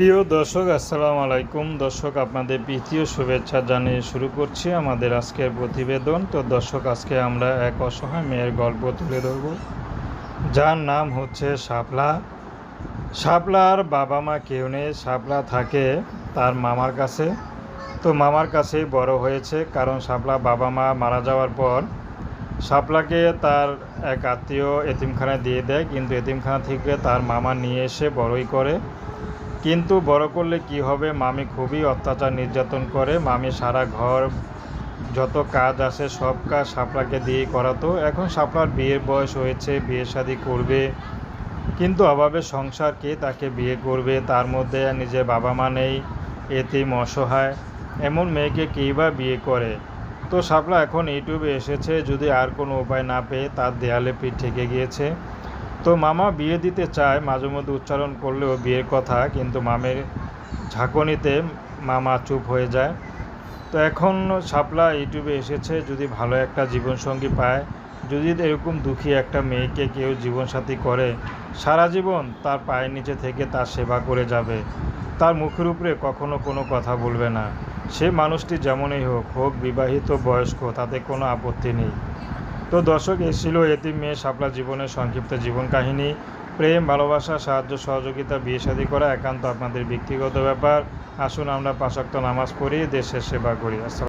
প্রিয় দর্শক, আসসালামু আলাইকুম। দর্শক, আপনাদের প্রীতীয় শুভেচ্ছা জানিয়ে শুরু করছি আমাদের আজকের প্রতিবেদন। তো দর্শক, আজকে আমরা এক অসহায় মেয়ের গল্প তুলে ধরব। যার নাম হচ্ছে শাপলা। শাপলার বাবা মা কেউ নেই, শাপলা থাকে তার মামার কাছে। তো মামার কাছেই বড় হয়েছে, কারণ শাপলা বাবা মা মারা যাওয়ার পর শাপলাকে তার এক আত্মীয় এতিমখানায় দিয়ে দেয়। কিন্তু এতিমখানা থেকে তার মামা নিয়ে এসে বড়ই করে। কিন্তু বড় করলে কি হবে? মামি খুবই অত্যাচার নির্যাতন করে। মামি সারা ঘর, যত কাজ আসে সব কাজ শাপলাকে দিয়েই করাতো। এখন শাপলার বিয়ের বয়স হয়েছে, বিয়ে শাদি করবে। কিন্তু অভাবে সংসার কে তাকে বিয়ে করবে? তার মধ্যে নিজের বাবা মা নেই, এতিম, অসহায়। এমন মেয়েকে কেই বা বিয়ে করে? তো শাপলা এখন ইউটিউবে এসেছে, যদি আর কোনো উপায় না পেয়ে তার দেয়ালে পিঠ ঠেকে গিয়েছে। তো মামা বিয়ে দিতে চায়, মাঝে মধ্যে উচ্চারণ করলেও বিয়ের কথা, কিন্তু মামের ঝাঁকুনিতে মামা চুপ হয়ে যায়। তো এখন শাপলা ইউটিউবে এসেছে, যদি ভালো একটা জীবনসঙ্গী পায়, যদি এরকম দুঃখী একটা মেয়েকে কেউ জীবনসাথী করে, সারা জীবন তার পায়ের নিচে থেকে তার সেবা করে যাবে। তার মুখের উপরে কখনো কোনো কথা বলবে না। সে মানুষটি যেমনই হোক হোক বিবাহিত, বয়স্ক, তাতে কোনো আপত্তি নেই। তো দর্শক এ ছিল মেয়ে সাপলা জীবনের সংক্ষিপ্ত জীবন কাহিনী। প্রেম, ভালোবাসা, সাহায্য, সহযোগিতা, বিয়ে শাদী করা একান্ত আপনাদের ব্যক্তিগত ব্যাপার। আসুন আমরা পাশাক্ত নামাজ পড়ি, দেশের সেবা করি। আসসালাম